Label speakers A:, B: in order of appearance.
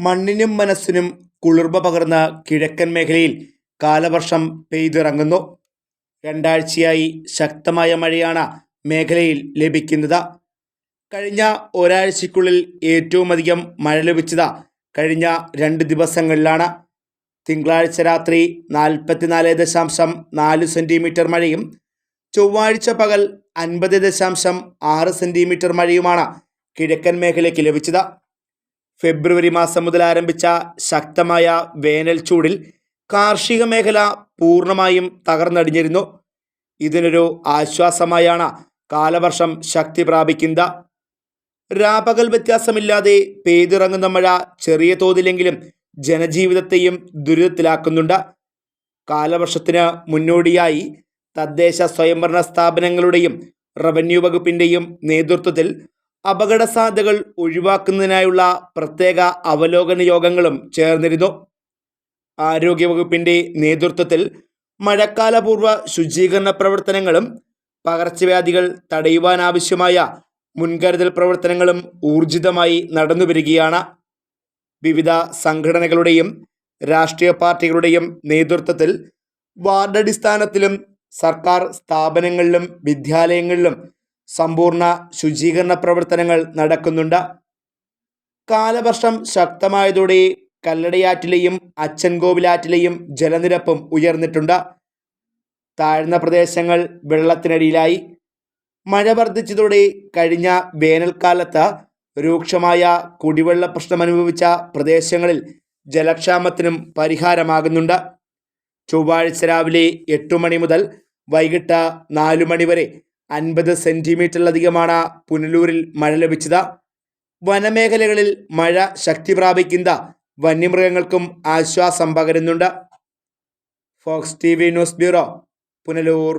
A: മണ്ണിനും മനസ്സിനും കുളിർമ പകർന്ന കിഴക്കൻ മേഖലയിൽ കാലവർഷം പെയ്തിറങ്ങുന്നു. രണ്ടാഴ്ചയായി ശക്തമായ മഴയാണ് മേഖലയിൽ ലഭിക്കുന്നത്. കഴിഞ്ഞ ഒരാഴ്ചയ്ക്കുള്ളിൽ ഏറ്റവും അധികം മഴ ലഭിച്ചത് കഴിഞ്ഞ രണ്ട് ദിവസങ്ങളിലാണ്. തിങ്കളാഴ്ച രാത്രി നാൽപ്പത്തിനാല് ദശാംശം നാല് സെന്റിമീറ്റർ മഴയും ചൊവ്വാഴ്ച പകൽ അൻപത് ദശാംശം ആറ് സെന്റിമീറ്റർ മഴയുമാണ് കിഴക്കൻ മേഖലയ്ക്ക് ലഭിച്ചത്. ഫെബ്രുവരി മാസം മുതൽ ആരംഭിച്ച ശക്തമായ വേനൽ ചൂടിൽ കാർഷിക മേഖല പൂർണമായും തകർന്നടിഞ്ഞിരുന്നു. ഇതിനൊരു ആശ്വാസമായാണ് കാലവർഷം ശക്തി പ്രാപിക്കുന്നത്. രാപകൽ വ്യത്യാസമില്ലാതെ പെയ്തിറങ്ങുന്ന മഴ ചെറിയ തോതിലെങ്കിലും ജനജീവിതത്തെയും ദുരിതത്തിലാക്കുന്നുണ്ട്. കാലവർഷത്തിന് മുന്നോടിയായി തദ്ദേശ സ്വയംഭരണ സ്ഥാപനങ്ങളുടെയും റവന്യൂ വകുപ്പിന്റെയും നേതൃത്വത്തിൽ അപകട സാധ്യതകൾ ഒഴിവാക്കുന്നതിനായുള്ള പ്രത്യേക അവലോകന യോഗങ്ങളും ചേർന്നിരുന്നു. ആരോഗ്യവകുപ്പിന്റെ നേതൃത്വത്തിൽ മഴക്കാലപൂർവ ശുചീകരണ പ്രവർത്തനങ്ങളും പകർച്ചവ്യാധികൾ തടയുവാനാവശ്യമായ മുൻകരുതൽ പ്രവർത്തനങ്ങളും ഊർജിതമായി നടന്നുവരികയാണ് വിവിധ സംഘടനകളുടെയും രാഷ്ട്രീയ പാർട്ടികളുടെയും നേതൃത്വത്തിൽ വാർഡടിസ്ഥാനത്തിലും സർക്കാർ സ്ഥാപനങ്ങളിലും വിദ്യാലയങ്ങളിലും സമ്പൂർണ ശുചീകരണ പ്രവർത്തനങ്ങൾ നടക്കുന്നുണ്ട്. കാലവർഷം ശക്തമായതോടെ കല്ലടയാറ്റിലെയും അച്ചൻകോവിലാറ്റിലെയും ജലനിരപ്പും ഉയർന്നിട്ടുണ്ട്. താഴ്ന്ന പ്രദേശങ്ങൾ വെള്ളത്തിനടിയിലായി. മഴ വർദ്ധിച്ചതോടെ കഴിഞ്ഞ വേനൽക്കാലത്ത് രൂക്ഷമായ കുടിവെള്ള പ്രശ്നമനുഭവിച്ച പ്രദേശങ്ങളിൽ ജലക്ഷാമത്തിനും പരിഹാരമാകുന്നുണ്ട്. ചൊവ്വാഴ്ച രാവിലെ എട്ടു മണി മുതൽ വൈകിട്ട് നാലു മണി വരെ അൻപത് സെന്റിമീറ്ററിലധികമാണ് പുനലൂരിൽ മഴ ലഭിച്ചത്. വനമേഖലകളിൽ മഴ ശക്തി പ്രാപിക്കുന്ന വന്യമൃഗങ്ങൾക്കും ആശ്വാസം പകരുന്നുണ്ട്. Fox T V news bureau Punalur.